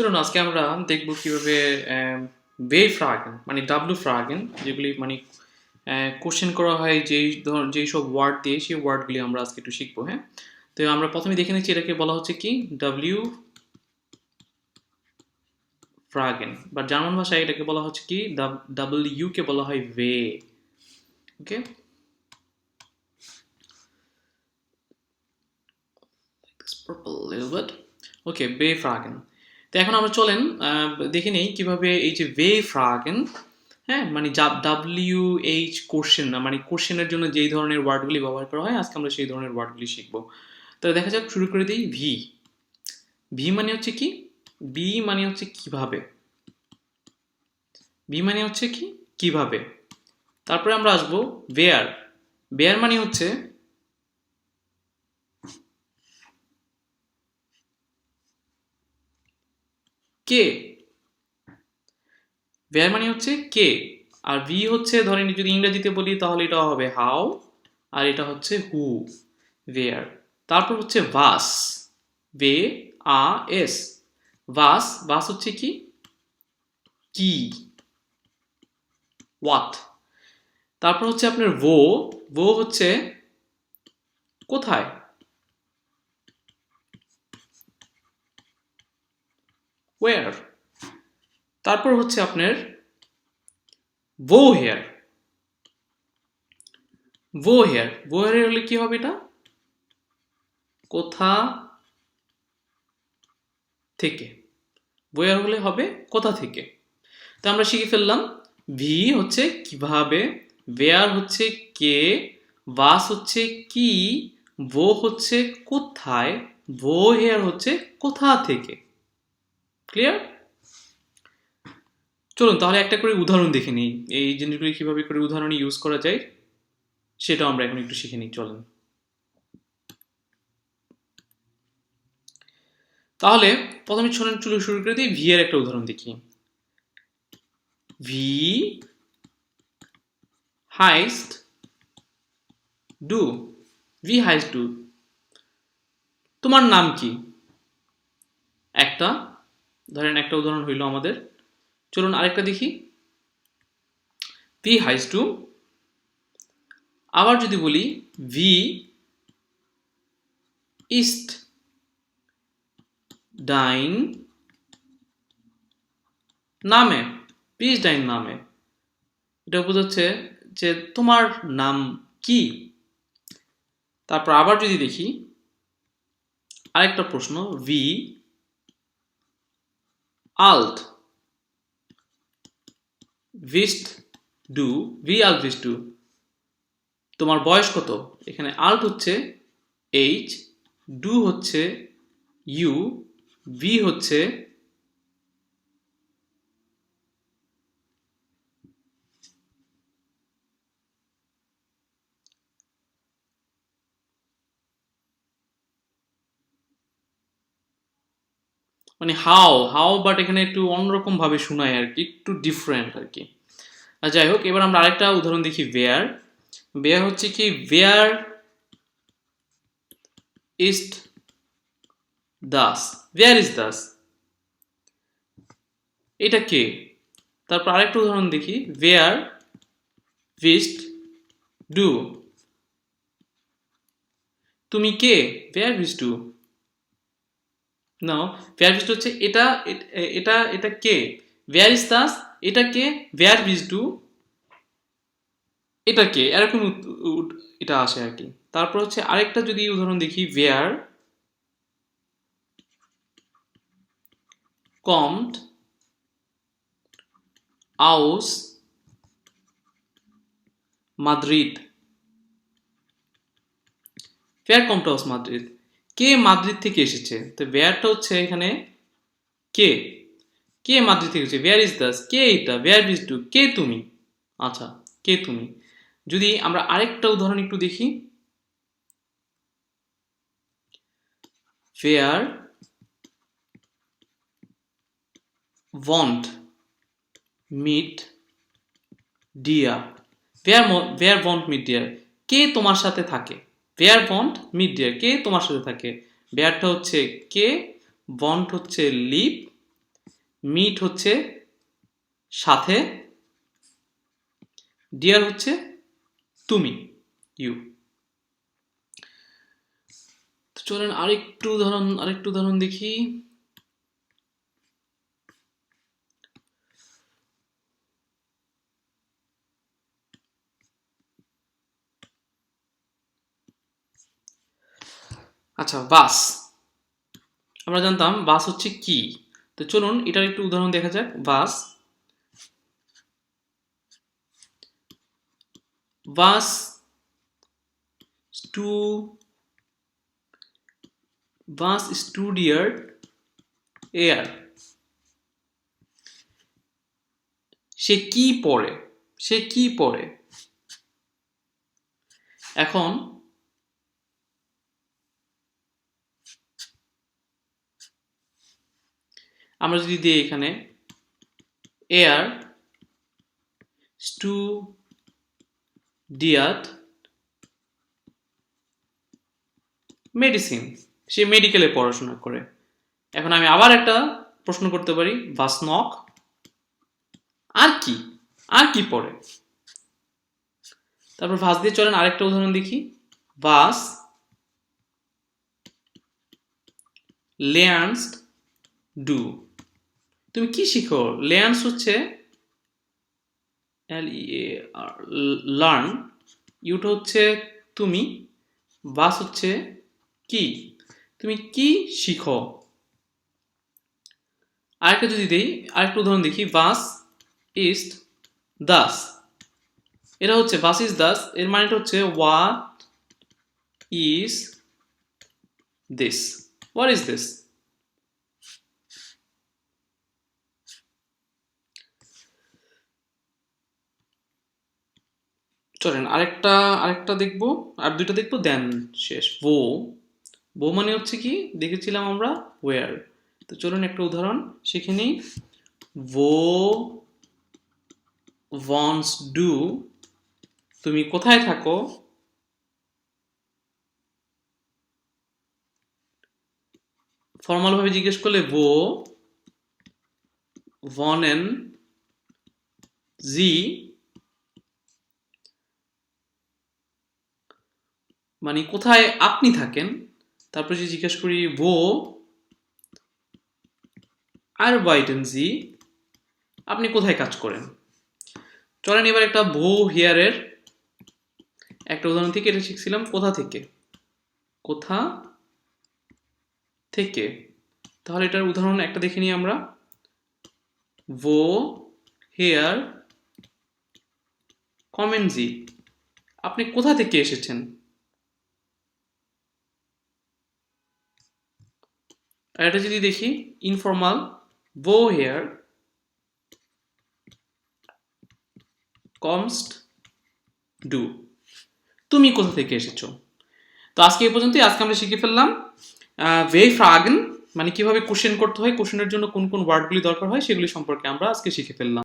চলুন আজকে আমরা দেখব কীভাবে বে ফ্রাগেন মানে ডাব্লু ফ্রাগেন, যেগুলি মানে কোশ্চেন করা হয় যেই ধর, যেই সব ওয়ার্ড দিয়ে, সেই ওয়ার্ডগুলি আমরা আজকে একটু শিখব হ্যাঁ? তো আমরা প্রথমে দেখে নিচ্ছি এটাকে বলা হচ্ছে কি? ডাব্লিউ ফ্রাগেন, বা জার্মান ভাষায় এটাকে বলা হচ্ছে কি? ডাবল ইউ কে বলা হয় ওয়ে ওকে? ওকে বে ফ্রাগেন। তো এখন আমরা চলেন দেখে নেই কীভাবে এই যে বে ফ্রাগেন হ্যাঁ মানে ডাব্লিউ এইচ কোশ্চেন না মানে কোশ্চেনের জন্য যেই ধরনের ওয়ার্ডগুলি ব্যবহার করা হয়, আজকে আমরা সেই ধরনের ওয়ার্ডগুলি শিখব। তো দেখা যাক, শুরু করে দিই ভি ভি মানে হচ্ছে কি? বি মানে হচ্ছে কীভাবে? বি মানে হচ্ছে কি? কীভাবে? তারপরে আমরা আসব বেয়ার বেয়ার মানে হচ্ছে কে? ওয়্যার মানে হচ্ছে কে। আর ভি হচ্ছে ধরেন যদি ইংরেজিতে বলি তাহলে এটা হবে হাউ আর এটা হচ্ছে হু ওয়্যার তারপর হচ্ছে ভাস বে আ এস ভাস ভাস হচ্ছে কি? কি? হোয়াট তারপর হচ্ছে আপনার ভো ভো হচ্ছে কোথায়? ওয়ার তারপর হচ্ছে আপনার ভো হেয়ার ভো হেয়ার ভো হেয়ার হলে কি হবে এটা? কোথা থেকে? বয়ার হলে হবে কোথা থেকে? তো আমরা শিখে ফেললাম ভি হচ্ছে কীভাবে বেয়ার হচ্ছে কে বাস হচ্ছে কি ভো হচ্ছে কোথায় ভো হেয়ার হচ্ছে কোথা থেকে? ক্লিয়ার চলুন, তাহলে একটা করে উদাহরণ দেখে নিই। এই জিনিসগুলি কীভাবে করে উদাহরণে ইউজ করা যায়, সেটাও আমরা এখন একটু শিখে নিই, চলেন। তাহলে, প্রথমে ছোট চুলো শুরু করে দিই ভি এর একটা উদাহরণ দেখি। ভি হাইস্ট ডু ভি হাইস্ট ডু তোমার নাম কি? একটা ধরেন একটা উদাহরণ হইল আমাদের। চলুন আরেকটা দেখি। ভি হাইস টু আবার যদি বলি ভি ইস্ট ডাইন নামে পিস ডাইন নামে। এটা বোঝাচ্ছে যে তোমার নাম কি? তারপর আবার যদি দেখি, আরেকটা প্রশ্ন ভি alt. ভিস্ট ডু ভি আল ভিস্ট ডু তোমার বয়স কত? এখানে আল্ট হচ্ছে এইচ ডু হচ্ছে ইউ ভি হচ্ছে মানে হাও হাও বাট এখানে একটু অন্যরকম ভাবে শোনায় আর কি, একটু ডিফারেন্ট আর কি। আর যাই হোক, এবার আমরা আরেকটা উদাহরণ দেখি বেয়ার বেয়ার হচ্ছে কি বেয়ার ইস্ট দাস বেয়ার ইজ দাস এটা কে? তারপর আরেকটা উদাহরণ দেখি বেয়ার ভিস্ট ডু তুমি কে? বেয়ার ভিস্ট ডু নাও ভেয়ার বিস হচ্ছে এটা এটা এটা কে? ভেয়ার ইজ দাস এটা কে? ভেয়ার বিস ডু এটা কে? এরকম এটা আসে আর কি। তারপর হচ্ছে আরেকটা যদি উদাহরণ দেখি ভেয়ার কমড আউস মাদ্রিদ ফেয়ার কমড আউস মাদ্রিদ কে মাদ্রিদ থেকে এসেছে? তো ভেয়ারটা হচ্ছে এখানে কে? কে মাদ্রিদ থেকে এসেছে? ভেয়ার ইজ দাস কে এটা ভেয়ার ইজ টু কে তুমি? আচ্ছা কে তুমি? যদি আমরা আরেকটা উদাহরণ একটু দেখি। ফেয়ার ওয়ান্ট মিট ডিয়ার ভেয়ার ভেয়ার ওয়ান্ট মিট ডিয়ার কে তোমার সাথে থাকে? ভেয়ার বন্ড মিড ডিয়ার কে তোমার সাথে থাকে? বেয়ারটা হচ্ছে কে, বন্ড হচ্ছে লিপ, মিট হচ্ছে সাথে, ডিয়ার হচ্ছে তুমি, ইউ। চলেন আরেকটু উদাহরণ আরেকটু উদাহরণ দেখি। আচ্ছা বাস। আমরা জানতাম বাস হচ্ছে কি। তো চলুন, এটার একটু উদাহরণ দেখা যাক। বাস। Bus to, bus স্টুডিয়ার air. সে কি পড়ে? সে কি পড়ে? এখন আমরা যদি দিই এখানে এয়ার স্টু ডিয়াত মেডিসিন সে মেডিকেলে পড়াশোনা করে। এখন আমি আবার একটা প্রশ্ন করতে পারি বাস নক আর কি? আর কি পড়ে? তারপর ভাস দিয়ে চলেন আরেকটা উদাহরণ দেখি। বাস লেয়ার্নস ডু তুমি কি শিখো? লেয়ার্নস হচ্ছে এল ই লার্ন ইউটা হচ্ছে তুমি, বাস হচ্ছে কি? তুমি কি শিখো? আরেকটা যদি দেই, আরেকটা উদাহরণ দেখি, বাস ইস্ট দাস। এটা হচ্ছে বাস ইজ দাস, এর মানেটা হচ্ছে what is this? What is this? চলেন আরেকটা আরেকটা দেখব, আর দুইটা দেখব দেন শেষ। বো বো মানে হচ্ছে কি? দেখেছিলাম আমরা ওয়ার তো চলুন একটা উদাহরণ, শিখে নিই। ভো ওয়ান্টস ডু তুমি কোথায় থাকো? ফর্মাল ভাবে জিজ্ঞেস করলে ভো ভনেন জি মানে কোথায় আপনি থাকেন, তারপর যদি জিজ্ঞেস করি ভো আর বাইটেন জি, আপনি কোথায় কাজ করেন? চলেন এবার একটা ভো হিয়ারের একটা উদাহরণ থেকে এটা শিখছিলাম, কোথা থেকে? কোথা থেকে? তাহলে এটার উদাহরণ একটা দেখে নিই আমরা। ভো হেয়ার কমেন্ট জি, আপনি কোথা থেকে এসেছেন? এটা যদি দেখি ইনফর্মাল বো হেয়ার কমস্ট ডু তুমি কোথা থেকে এসেছ? তো আজকে এই পর্যন্তই, আজকে আমরা শিখে ফেললাম ভে ফ্রাগন মানে কীভাবে কোশ্চেন করতে হয় কোশ্চেনের জন্য কোন কোন ওয়ার্ডগুলি দরকার হয়, সেগুলি সম্পর্কে আমরা আজকে শিখে ফেললাম।